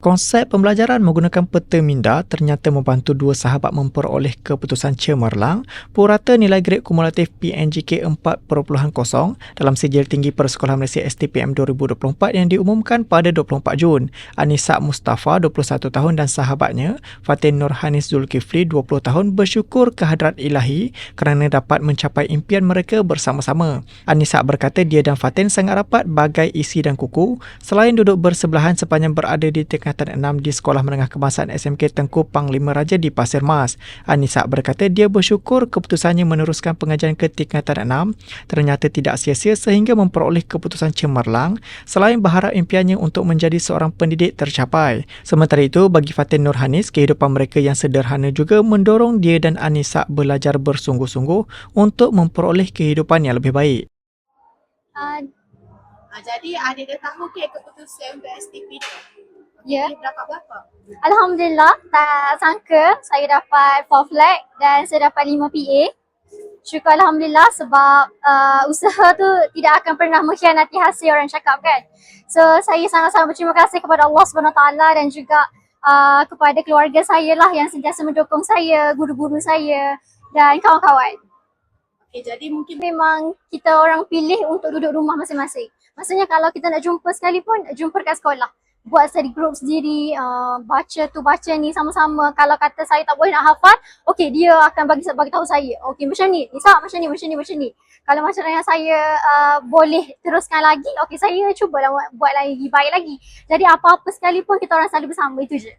Konsep pembelajaran menggunakan peta minda ternyata membantu dua sahabat memperoleh keputusan cemerlang purata nilai grade kumulatif PNGK 4.0 dalam sijil tinggi Persekolahan Malaysia STPM 2024 yang diumumkan pada 24 Jun. Anissa Mustafa, 21 tahun dan sahabatnya, Fatin Nurhanis Zulkifli, 20 tahun bersyukur kehadrat ilahi kerana dapat mencapai impian mereka bersama-sama. Anissa berkata dia dan Fatin sangat rapat bagai isi dan kuku selain duduk bersebelahan sepanjang berada di tingkatan tingkatan 6 di Sekolah Menengah Kebangsaan SMK Tengku Panglima Raja di Pasir Mas. Anissa berkata dia bersyukur keputusannya meneruskan pengajian ke tingkatan 6 ternyata tidak sia-sia sehingga memperoleh keputusan cemerlang selain berharap impiannya untuk menjadi seorang pendidik tercapai. Sementara itu, bagi Fatin Nurhanis, kehidupan mereka yang sederhana juga mendorong dia dan Anissa belajar bersungguh-sungguh untuk memperoleh kehidupan yang lebih baik. Uh, jadi adik dah tahu ke keputusan untuk STP tu? Ya. Dia dapat berapa? Alhamdulillah tak sangka saya dapat 4 flag dan saya dapat 5 PA. Syukur Alhamdulillah sebab uh, usaha tu tidak akan pernah mengkhianati hasil orang cakap kan. So saya sangat-sangat berterima kasih kepada Allah SWT dan juga uh, kepada keluarga saya lah yang sentiasa mendukung saya, guru-guru saya dan kawan-kawan. Okey, jadi mungkin Memang kita orang pilih untuk duduk rumah masing-masing. Maksudnya kalau kita nak jumpa sekali pun, jumpa kat sekolah. Buat study group sendiri, uh, baca tu baca ni sama-sama. Kalau kata saya tak boleh nak hafal, okey dia akan bagi bagi tahu saya. Okey macam ni, Nisa macam ni, macam ni, macam ni. Kalau macam yang saya uh, boleh teruskan lagi, okey saya cubalah buat, lagi, baik lagi. Jadi apa-apa sekali pun kita orang selalu bersama, itu je.